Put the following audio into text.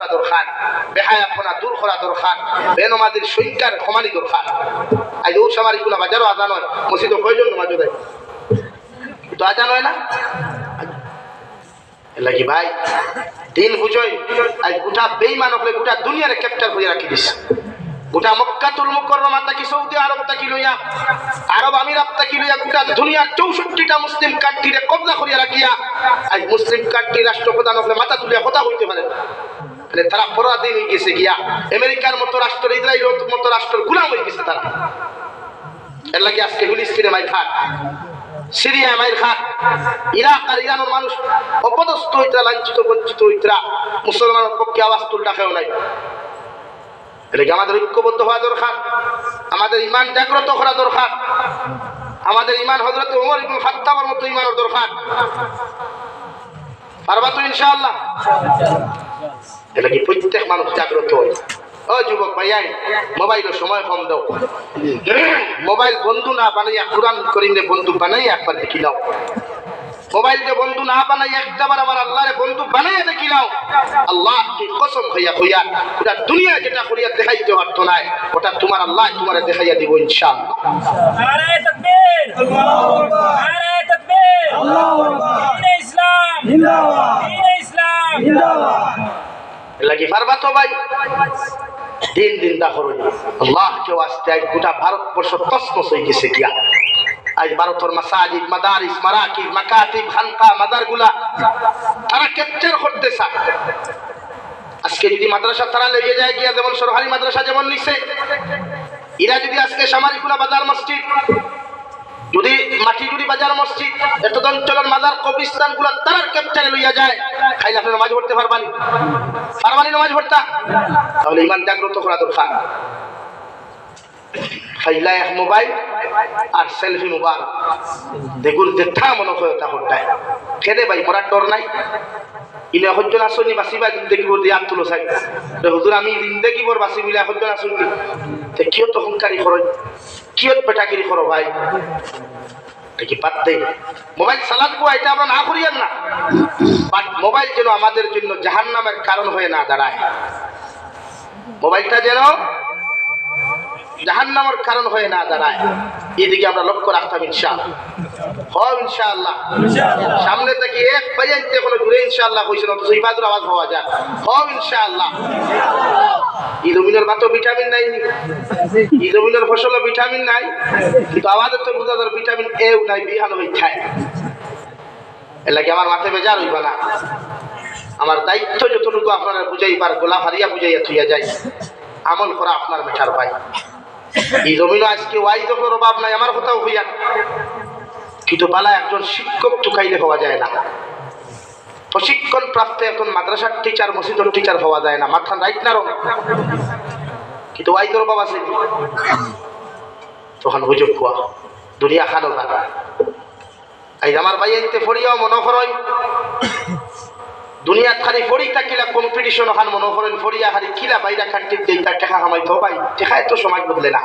দরকার বেহায়াপনা করা রাখি দিছে। গোটা মক্কাতুল মুকররমা সৌদি আরব তাকি লইয়া, আরব লইয়া, গোটা দুনিয়ার চৌষট্টিটা মুসলিম কবজা করিয়া রাখিয়া, আজ মুসলিম কান্ট্রি রাষ্ট্রপ্রধান হলে মাথা তুলিয়া কথা হইতে পারে। না। তাহলে তারা পরাধীন হয়ে গেছে গিয়া। আমেরিকার মতো রাষ্ট্র, ইসরায়েলের মতো রাষ্ট্র গুলাম হয়ে গেছে তারা। এর লাগে আজকে ফিলিস্তিনে মাই খাট সিরিয়া মাইর খাট, ইরাক আর ইরানের মানুষ অপদস্থ হইতরা, লাঞ্ছিত, বঞ্চিত হইতরা, মুসলমানের পক্ষে আওয়াজ নাই। আমাদের ঐক্যবদ্ধ হওয়া দরকার, আমাদের ইমান জাগ্রত করা দরকার, আমাদের ইমান হজরত খাত্তাবের মতো ইমানের দরকার। পারবা তো ইনশাআল্লাহ? এটা কি প্রত্যেক মানুষ জাগ্রত হয়? ও যুবক ভাইয়াই মোবাইলের সময় কম দাও। মোবাইল বন্ধু না বানাইয়া কোরআন করিমে বন্ধু বানাইয়া একবার দেখি নাও। মোবাইল যে বন্ধু না বানাই একটাবার আমার আল্লাহরে বন্ধু বানাইয়া দেখি নাও। আল্লাহ কি কসম হইয়া হইয়া ওটা দুনিয়া যেটা করিয়া দেখাইতে পারতো না ওটা তোমার আল্লাহ তোমারে দেখাইয়া দিব ইনশাআল্লাহ। নারে তাকবীর। নারে তাকবীর। দ্বীন ইসলাম। দ্বীন ইসলাম। লাগি আজকে যদি মাদ্রাসা তারা লেগে যায় গিয়া, যেমন সরকারি মাদ্রাসা যেমন নিছে, এরা যদি আজকে সামারিকুলা বাজার মসজিদ যদি মাটিজুড়ি বাজার মসজিদ এত অঞ্চলের মাজার কবরিস্তানগুলা তারার ক্যাপচারে লইয়া যায়, খাইলে আপনি নামাজ পড়তে পারবানি। পারবানি নামাজ পড়তা? তাহলে ইমান জাগ্রত করা দরকার। খাইলা এক মোবাইল আর সেলফি মোবাইল। দেখুন দেখা মনে হয় তা হটায় কেনে ভাই মরার ডর নাই। ইলে সজ্জন আসনি বাচিবা জিন্দগী বৰ দিয়াত তুলো চাই হুজুর আমি জিন্দগী বৰ বাচি সজ্জন আসনি তে কিয়ত অহংকাৰী কৰয় কিয়ত পেটাগিরি করো ভাই? এটা কি বাদ দেই মোবাইল চালাত কোয়া এটা আমরা না করিয়েন না। বাট মোবাইল যেন আমাদের জন্য জাহান নামের কারণ হয়ে না দাঁড়ায়। মোবাইলটা যেন জাহান নামের কারণ হয়ে না দাঁড়ায়। এদিকে আমরা লক্ষ্য রাখতাম, ইনশাআল্লাহ। হব ইনশাআল্লাহ। সামনে থেকে এক পাইয়াইতে কোনো দূরে ইনশাআল্লাহ কইছেন অথচ ইবাদুর আওয়াজ হওয়া যায়। হব ইনশাআল্লাহ। ইদমিনের মাত্র ভিটামিন নাই ইদমিনের ফসলে ভিটামিন নাই। কিন্তু আমাদের তো বোঝা যায় ভিটামিন এও নাই বিহান হয়ে খায়। এর লাগে আমার মাথায় বেজার হইবা না। আমার দায়িত্ব যতটুকু আপনারা বুঝাইবার গোলা হারিয়া বুঝাইয়া থুইয়া যায় আমল করা আপনার মেঠার ভাই। এই জমিনও আজকে ওয়াই দখলের অভাব নাই আমার কোথাও হইয়া কিন্তু বালা একজন শিক্ষক টুকাইলে হওয়া যায় না। প্রশিক্ষণ প্রাপ্ত এখন মাদ্রাসার টিচার মসজিদের টিচার হওয়া যায় না। মাথান রাইট না কিন্তু ওয়াই তোর বাবা আছে। তখন হুজুর খোয়া, দুনিয়া খানো না। আই আমার ভাই আইতে ফড়িয়াও মনে করেন দুনিয়াত খালি ফড়ি থাকিলা কম্পিটিশন খান মনে করেন, ফড়িয়া খালি কিলা বাইরা খান্তির দেই তার টেকা কামাইতো ভাই টেকায় তো সময় বদলে না।